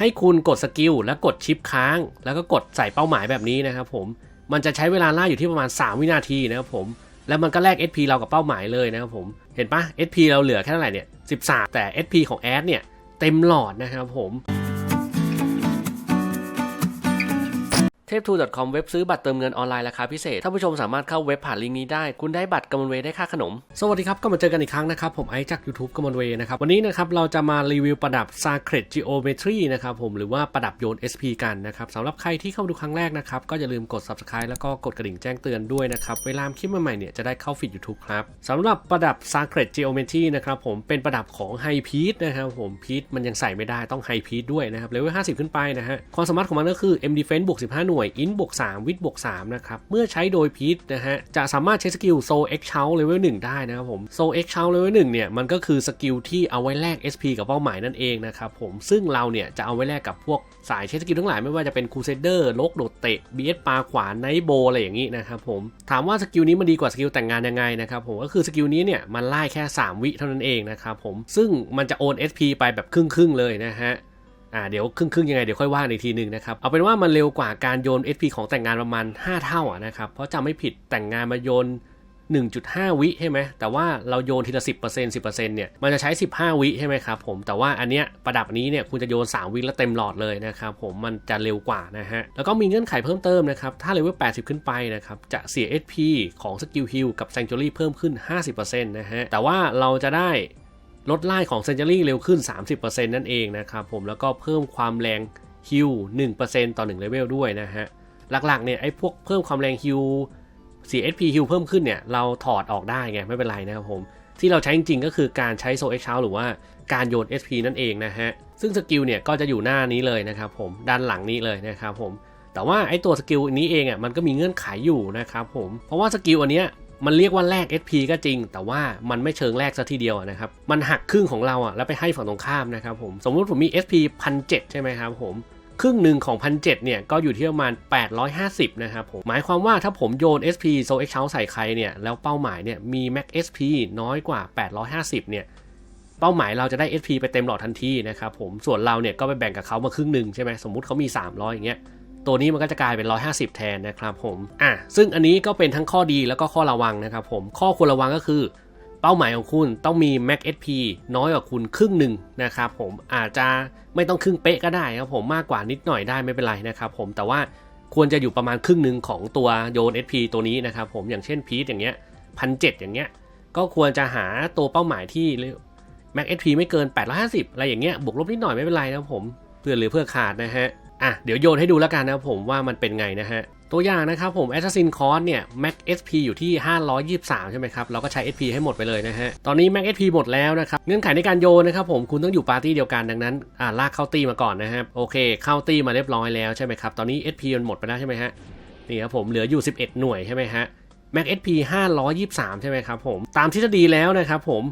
ให้คุณกดสกิลและกดชิปค้าง แล้วก็กดใส่เป้าหมายแบบนี้นะครับผมมันจะใช้เวลาล่าอยู่ที่ประมาณ 3 วินาทีนะครับผมแล้วมันก็แลก SP เรากับเป้าหมายเลยนะครับผมเห็นปะ SP เราเหลือแค่เท่าไหร่เนี่ย13 แต่ SP ของแอดเนี่ยเต็มหลอดนะครับผม เทพทู .com เว็บซื้อบัตรเติมเงินออนไลน์ราคาพิเศษท่านผู้ชมสามารถเข้าเว็บผ่านลิงก์นี้ได้ คุณได้บัตรกำมลเวได้ค่าขนม สวัสดีครับ ก็มาเจอกันอีกครั้งนะครับ ผมไอจาก YouTube กำมลเวนะครับ วันนี้นะครับเราจะมารีวิวประดับ Sacred Geometry นะครับผมหรือว่าประดับโยน SP กันนะครับสำหรับใครที่เข้ามาดูครั้งแรกนะครับก็อย่าลืมกด Subscribe แล้วก็กดกระดิ่งแจ้งเตือนด้วยนะครับเวลาคลิปใหม่ๆเนี่ยจะได้เข้าฟีด YouTube ครับสำหรับประดับ Sacred Geometry นะครับผมเป็นประดับของ High p e a c นะครับผมพีทมันยังใส่ไม่ได้ต้อง High p e a c ด้วยนะครับเลเวล50 ขึ้นไปนะฮะความสามารถของมันก็คือ M Defense บวก15หน่วย Int บวก3 Wit บวก3นะครับ เมื่อใช้โดยพีทนะฮะ จะสามารถใช้สกิล Soul X c h o u t Level 1ได้นะครับผม Soul X c h o u t Level 1เนี่ย มันก็คือสกิลที่เอาไว้แลก SP กับเป้าหมายนั่นเองนะครับผม ซึ่งเราเนี่ย จะเอาไว้แลกกับพวกสายใช้สกิลทั้งหลายไม่ว่าจะเป็น Crusader ลกโดดเตะ BS ปาขวานไนโบอะไรอย่างนี้นะครับผม ถามว่าสกิลนี้มันดีกว่าสกิลแต่งงานยังไงนะครับผม ก็คือสกิลนี้เนี่ย มันไล่แค่ 3 วิเท่านั้นเองนะครับผม ซึ่งมันจะโอน SP ไปแบบครึ่งๆเลยนะฮะ อ่าเดี๋ยวครึ่งๆยังไงเดี๋ยวค่อยว่าอีกทีหนึ่งนะครับ เอาเป็นว่ามันเร็วกว่าการโยน SP ของแต่งงานประมาณ 5 เท่าอะนะครับ เพราะจำไม่ผิดแต่งงานมาโยน 1.5 วิใช่ไหมแต่ว่าเราโยนทีละ 10% 10%เนี่ยมันจะใช้ 15 วิใช่ไหมครับผมแต่ว่าอันเนี้ยประดับนี้เนี่ยคุณจะโยน 3 วิแล้วเต็มหลอดเลยนะครับผมมันจะเร็วกว่านะฮะแล้วก็มีเงื่อนไขเพิ่มเติมนะครับถ้าเลเวล 80 ขึ้นไปนะครับจะเสีย SP ของสกิลฮิลกับ Sanctuary เพิ่มขึ้น 50%นะฮะแต่ว่าเราจะได้ ลดไล่ของเซนเจอรี่เร็วขึ้น 30%นั่นเองนะครับผมแล้วก็เพิ่มความแรงฮิล1%ต่อ1เลเวลด้วยนะฮะ หลักๆเนี่ยไอ้พวกเพิ่มความแรงฮิล CSP ฮิลเพิ่มขึ้นเนี่ย เราถอดออกได้ไง ไม่เป็นไรนะครับผม ที่เราใช้จริงๆก็คือการใช้โซเอ็กชาหรือว่าการโยน SP นั่นเองนะฮะ ซึ่งสกิลเนี่ยก็จะอยู่หน้านี้เลยนะครับผมด้านหลังนี้เลยนะครับผมแต่ว่าไอ้ตัวสกิลนี้เองอะมันก็มีเงื่อนไขอยู่นะครับผมเพราะว่าสกิลอันเนี้ย มันเรียกว่าแลก SP ก็จริง แต่ว่ามันไม่เชิงแลกซะทีเดียวนะครับ มันหักครึ่งของเราอะแล้วไปให้ฝั่งตรงข้ามนะครับผม สมมติผมมี SP 1,700 ใช่ไหมครับผม ครึ่งหนึ่งของ 1,700 เนี่ย ก็อยู่ที่ประมาณ 850 นะครับผม หมายความว่าถ้าผมโยน SP So X c h o u t ใส่ใครเนี่ย แล้วเป้าหมายเนี่ยมี Max SP น้อยกว่า 850 เนี่ยเป้าหมายเราจะได้ SP ไปเต็มหลอดทันทีนะครับผม ส่วนเราเนี่ยก็ไปแบ่งกับเขามาครึ่งหนึ่งใช่ไหมสมมติเขามี 300 อย่างเงี้ย ตัวนี้มันก็จะกลายเป็น 150 แทนนะครับผมอะซึ่งอันนี้ก็เป็นทั้งข้อดีแล้วก็ข้อระวังนะครับผมข้อควรระวังก็คือ เป้าหมายของคุณต้องมี Max SP น้อยกว่าคุณครึ่งหนึ่งนะครับผมอาจจะไม่ต้องครึ่งเป๊ะก็ได้ครับผมมากกว่านิดหน่อยได้ไม่เป็นไรนะครับผมแต่ว่าควรจะอยู่ประมาณครึ่งหนึ่งของตัวโยน SP ตัวนี้นะครับผมอย่างเช่นพีทอย่างเงี้ยพันเอย่างเงี้ยก็ควรจะหาตัวเป้าหมายที่ Max SP ไม่เกิน 850 อะไรอย่างเงี้ยบวกลบนิดหน่อยไม่เป็นไรนะผมเพื่อหรือเพื่อขาดนะฮะ อะเดี๋ยวโยนให้ดูแล้วกันนะครับผมว่ามันเป็นไงนะฮะ ตัวอย่างนะครับผม Assassin c o s เนี่ย Max SP อยู่ที่ 523 ใช่ไหมครับ เราก็ใช้ SP ให้หมดไปเลยนะฮะ ตอนนี้ Max SP หมดแล้วนะครับ เงื่อนไขในการโยนนะครับผมคุณต้องอยู่ปาร์ตี้เดียวกันดังนั้นอ่าลากเข้าตี้มาก่อนนะครับโอเค เข้าตี้มาเรียบร้อยแล้วใช่ไหมครับตอนนี้ SP มันหมดไปแล้วใช่ไหมฮะนี่ครับผมเหลืออยู่ 11 หน่วยใช่ไหมฮะ Max SP 523 ใช่ไหมครับผมตามทฤษฎีแล้วนะครับผม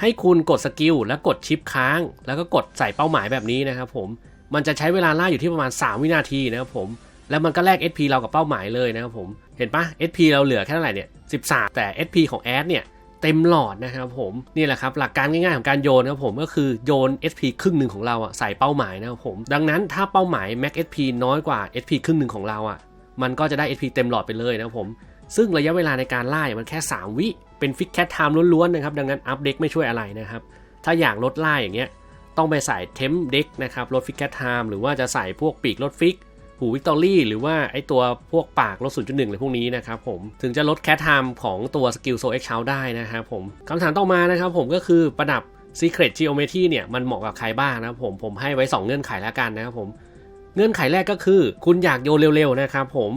ให้คุณกดสกิลแล้วกดชิปค้าง แล้วก็กดใส่เป้าหมายแบบนี้นะครับผม มันจะใช้เวลาล่าอยู่ที่ประมาณ 3 วินาทีนะครับผม แล้วมันก็แลก SP เรากับเป้าหมายเลยนะครับผม เห็นปะ SP เราเหลือแค่เท่าไหร่เนี่ย 13 แต่ SP ของแอดเนี่ยเต็มหลอดนะครับผม นี่แหละครับหลักการง่ายๆของการโยนนะครับผมก็คือโยน SP ครึ่งหนึ่งของเราอะใส่เป้าหมายนะครับผม ดังนั้นถ้าเป้าหมาย Max SP น้อยกว่า SP ครึ่งหนึ่งของเราอะมันก็จะได้ SP เต็มหลอดไปเลยนะครับผม ซึ่งระยะเวลาในการล่ามันแค่ 3 วิเป็นฟิกแคทไทม์ล้วนๆนะครับดังนั้นอัพเด็กไม่ช่วยอะไรนะครับถ้าอยากลดล่อย่างเงี้ย ต้องไปใส่เทมเด็กนะครับลดฟิกแคทไทม์หรือว่าจะใส่พวกปีกลดฟิกหูวิกตอรี่หรือว่าไอตัวพวกปากลด0.1อะไรพวกนี้นะครับผมถึงจะลดแคทไทม์ของตัวสกิลโซเอ็กชาได้นะครับผมคำถามต่อมานะครับผมก็คือประดับ Secret Geometry เนี่ยมันเหมาะกับใครบ้างนะครับผมผมให้ไว้ 2 เงื่อนไขแล้วกันนะครับผมเงื่อนไขแรกก็คือ คุณอยากโยนเร็วๆนะครับผม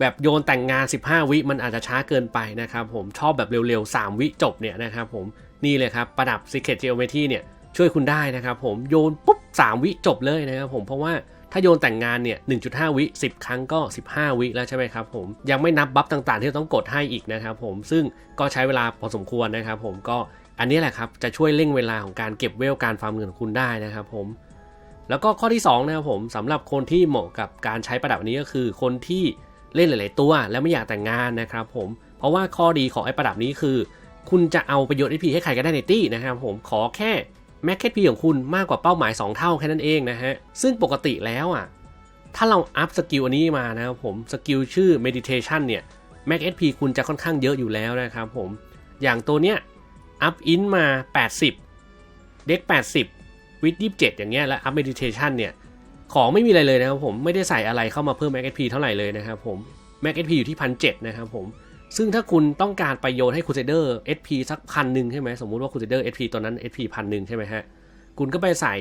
แบบโยนแต่งงาน 15 วิมันอาจจะช้าเกินไปนะครับผมชอบแบบเร็วๆ 3 วิจบเนี่ยนะครับผมนี่เลยครับประดับ Secret Geometry เนี่ย ช่วยคุณได้นะครับผมโยนปุ๊บ 3 วิจบเลยนะครับผมเพราะว่าถ้าโยนแต่งงานเนี่ย 1.5 วิ 10 ครั้งก็ 15 วิแล้วใช่ไหมครับผม ยังไม่นับบัฟต่างๆ ที่ต้องกดให้อีกนะครับผม ซึ่งก็ใช้เวลาพอสมควรนะครับผม ก็อันนี้แหละครับ จะช่วยเร่งเวลาของการเก็บเวลการฟาร์มเงินของคุณได้นะครับผม แล้วก็ข้อที่2นะครับผมสำหรับคนที่เหมาะกับการใช้ประดับนี้ก็คือ คนที่เล่นหลาย ๆ ตัว แล้วไม่อยากแต่งงานนะครับผม เพราะว่าข้อดีของไอ้ประดับนี้คือ คุณจะเอาประโยชน์ไอพีให้ใครก็ได้ในตี้นะครับผม ขอแค่ Max HP ของคุณมากกว่าเป้าหมาย 2 เท่าแค่นั้นเองนะฮะ ซึ่งปกติแล้วอะ ถ้าเราอัพสกิลอันนี้มานะครับผม สกิลชื่อ meditation เนี่ย Max HP คุณจะค่อนข้างเยอะอยู่แล้วนะครับผม อย่างตัวเนี้ยอัพอินมา 80 เด็ก 80 วิด27อย่างเงี้ย และอัพ meditation เนี่ย ของไม่มีอะไรเลยนะครับผม ไม่ได้ใส่อะไรเข้ามาเพิ่ม Max HP เท่าไหร่เลยนะครับผม Max HP อยู่ที่1,700นะครับผม ซึ่งถ้าคุณต้องการไปโยนให้ Crusader SP สักพันหนึ่งใช่ไหมสมมุติว่า Crusader SP ตัวนั้น SP พันหนึ่งใช่ไหมฮะ คุณก็ไปใส่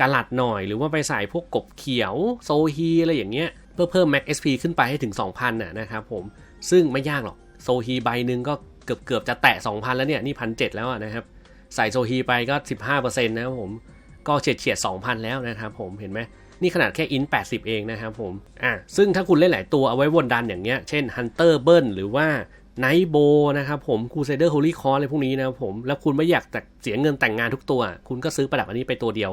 กาลัดหน่อย หรือว่าไปใส่พวกกบเขียวโซฮีอะไรอย่างเงี้ยเพื่อเพิ่ม Max SP ขึ้นไปให้ถึง 2,000น่ะนะครับผมซึ่งไม่ยากหรอกโซฮีใบหนึ่งก็เกือบเกือบจะแตะ 2,000 แล้วเนี่ย นี่พันเแล้วนะครับใส่โซฮีไปก็ 15%นะครับผมก็เฉียดเฉียด2,000 แล้วนะครับผมเห็นไหม นี่ขนาดแค่อิน80 เองนะครับผมอะซึ่งถ้าคุณเล่นหลายตัวเอาไว้วนดันอย่างเงี้ย เช่น Hunter b u r n หรือว่า Night b o นะครับผม Crusader Holy Cross อะไรพวกนี้นะครับผม แล้วคุณไม่อยากแต่เสียเงินแต่งงานทุกตัว คุณก็ซื้อประดับอันนี้ไปตัวเดียว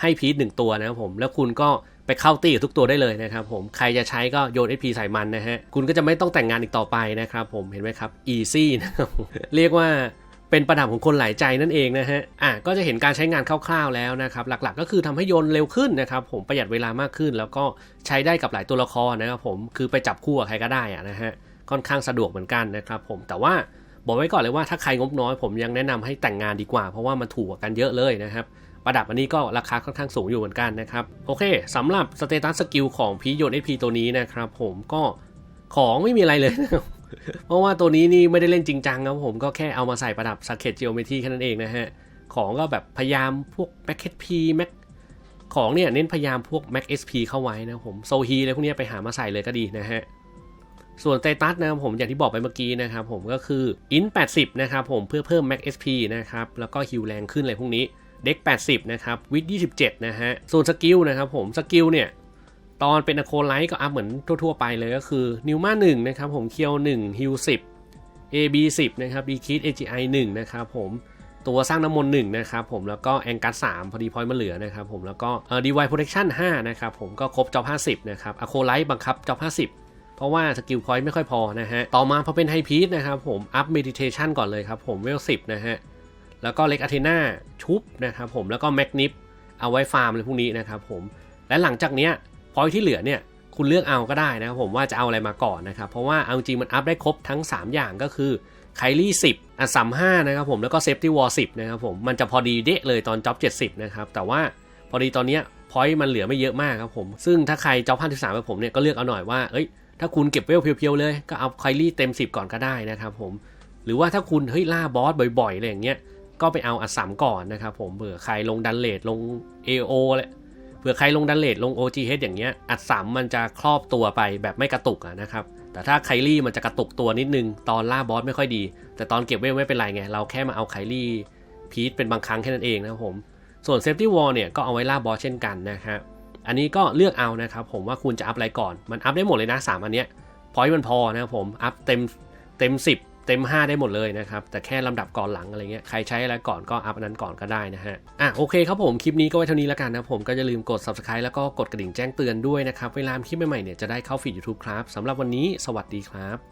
ให้พีทหนึ่งตัวนะครับผม แล้วคุณก็ไปเข้าตีกับทุกตัวได้เลยนะครับผม ใครจะใช้ก็โยน SP ใส่มันนะฮะ คุณก็จะไม่ต้องแต่งงานอีกต่อไปนะครับผม เห็นไหมครับ easy นะครับเรียกว่า เป็นประดับของคนหลายใจนั่นเองนะฮะ อะก็จะเห็นการใช้งานคร่าวๆแล้วนะครับ หลักๆ ก็คือทำให้โยนเร็วขึ้นนะครับ ผมประหยัดเวลามากขึ้น แล้วก็ใช้ได้กับหลายตัวละครนะครับ ผมคือไปจับคู่กับใครก็ได้อะนะฮะค่อนข้างสะดวกเหมือนกันนะครับ ผมแต่ว่าบอกไว้ก่อนเลยว่าถ้าใครงบน้อยผมยังแนะนำให้แต่งงานดีกว่า เพราะว่ามันถูกกว่ากันเยอะเลยนะครับประดับอันนี้ก็ราคาค่อนข้างสูงอยู่เหมือนกันนะครับโอเคสำหรับสเตตัสสกิลของพีโยน SP ตัวนี้นะครับผมก็ของไม่มีอะไรเลย เพราะว่าตัวนี้นี่ไม่ได้เล่นจริงจังครับผมก็แค่เอามาใส่ประดับ Sacred Geometry แค่นั้นเองนะฮะ ของก็แบบพยายามพวก Mac HP Mac ของเนี่ยเน้นพยายามพวก Mac SP เข้าไว้นะผมโซฮีอะไรพวกนี้ไปหามาใส่เลยก็ดีนะฮะ ส่วน s ตตัสนะครับผมอย่างที่บอกไปเมื่อกี้นะครับผมก็คือ in 80 นะครับผมเพื่อเพิ่ม Mac SP นะครับ แล้วก็ฮิวแรงขึ้นอะไรพวกนี้เด็ก80 นะครับวิด27 นะฮะ ส่วนสกิลนะครับผมสกิลเนี่ย ตอนเป็นอะโคไลท์ก็อัพเหมือนทั่ว ๆ ไปเลยก็คือนิวมา1นะครับผมเคียว1ฮิว10 AB 10นะครับดีคิด AGI 1นะครับผมตัวสร้างน้ำมนต์1นะครับผมแล้วก็แองกัส3พอดีพอยต์มาเหลือนะครับผมแล้วก็เอ่อ DY Protection 5นะครับผมก็ครบจอบ50นะครับอะโคไลท์บังคับจอบ50เพราะว่าสกิลพอยต์ไม่ค่อยพอนะฮะ ต่อมาพอเป็นไฮพีซนะครับผม อัพเมดิเทชันก่อนเลยครับผมเวล10นะฮะ แล้วก็เล็กอาเทนาชุบนะครับผมแล้วก็แมกนิฟเอาไว้ฟาร์มอะไรพวกนี้นะครับผม และหลังจากเนี้ย พอยที่เหลือเนี่ยคุณเลือกเอาก็ได้นะครับผมว่าจะเอาอะไรมาก่อนนะครับ เพราะว่าเอาจริงมันอัพได้ครบทั้ง 3 อย่างก็คือไคลี่10อะ35นะครับผมแล้วก็เซฟตี้วอล10นะครับผมมันจะพอดีเดะเลยตอนจ็อบ70นะครับแต่ว่าพอดีตอนเนี้ยพอยมันเหลือไม่เยอะมากครับผมซึ่งถ้าใครจ็อบ53แบบผมเนี่ยก็เลือกเอาหน่อยว่าเอ้ยถ้าคุณเก็บเวลเพียวๆเลยก็เอาไคลี่เต็ม 10 ก่อนก็ได้นะครับผมหรือว่าถ้าคุณเฮ้ยล่าบอสบ่อยๆอะไรอย่างเงี้ยก็ไปเอาอัดสามก่อนนะครับผมเผื่อใครลงดันเลทลง AO เลย เผื่อใครลงดันเลทลง OGH อย่างเงี้ย อัดสามมันจะครอบตัวไปแบบไม่กระตุกะนะครับ แต่ถ้าไคลี่มันจะกระตุกตัวนิดนึง ตอนล่าบอสไม่ค่อยดี แต่ตอนเก็บเวลไม่เป็นไรไง เราแค่มาเอาไคลี่พีทเป็นบางครั้งแค่นั้นเองนะครับผม ส่วนเซฟตี้วอลเนี่ยก็เอาไว้ล่าบอสเช่นกันนะครับอันนี้ก็เลือกเอานะครับผมว่าคุณจะอัพอะไรก่อน มันอัพได้หมดเลยนะสามอันเนี้ยพอยต์มันพอนะครับผม อัพเต็มเต็ม 10 เต็ม 5 ได้หมดเลยนะครับ แต่แค่ลำดับก่อนหลังอะไรเงี้ยใครใช้อะไรก่อนก็อัพนั้นก่อนก็ได้นะฮะอะโอเคครับผมคลิปนี้ก็ไว้เท่านี้แล้วกันนะผมก็อย่าลืมกด subscribe แล้วก็กดกระดิ่งแจ้งเตือนด้วยนะครับเวลาคลิปใหม่ๆเนี่ยจะได้เข้าฟีด YouTube ครับสำหรับวันนี้สวัสดีครับ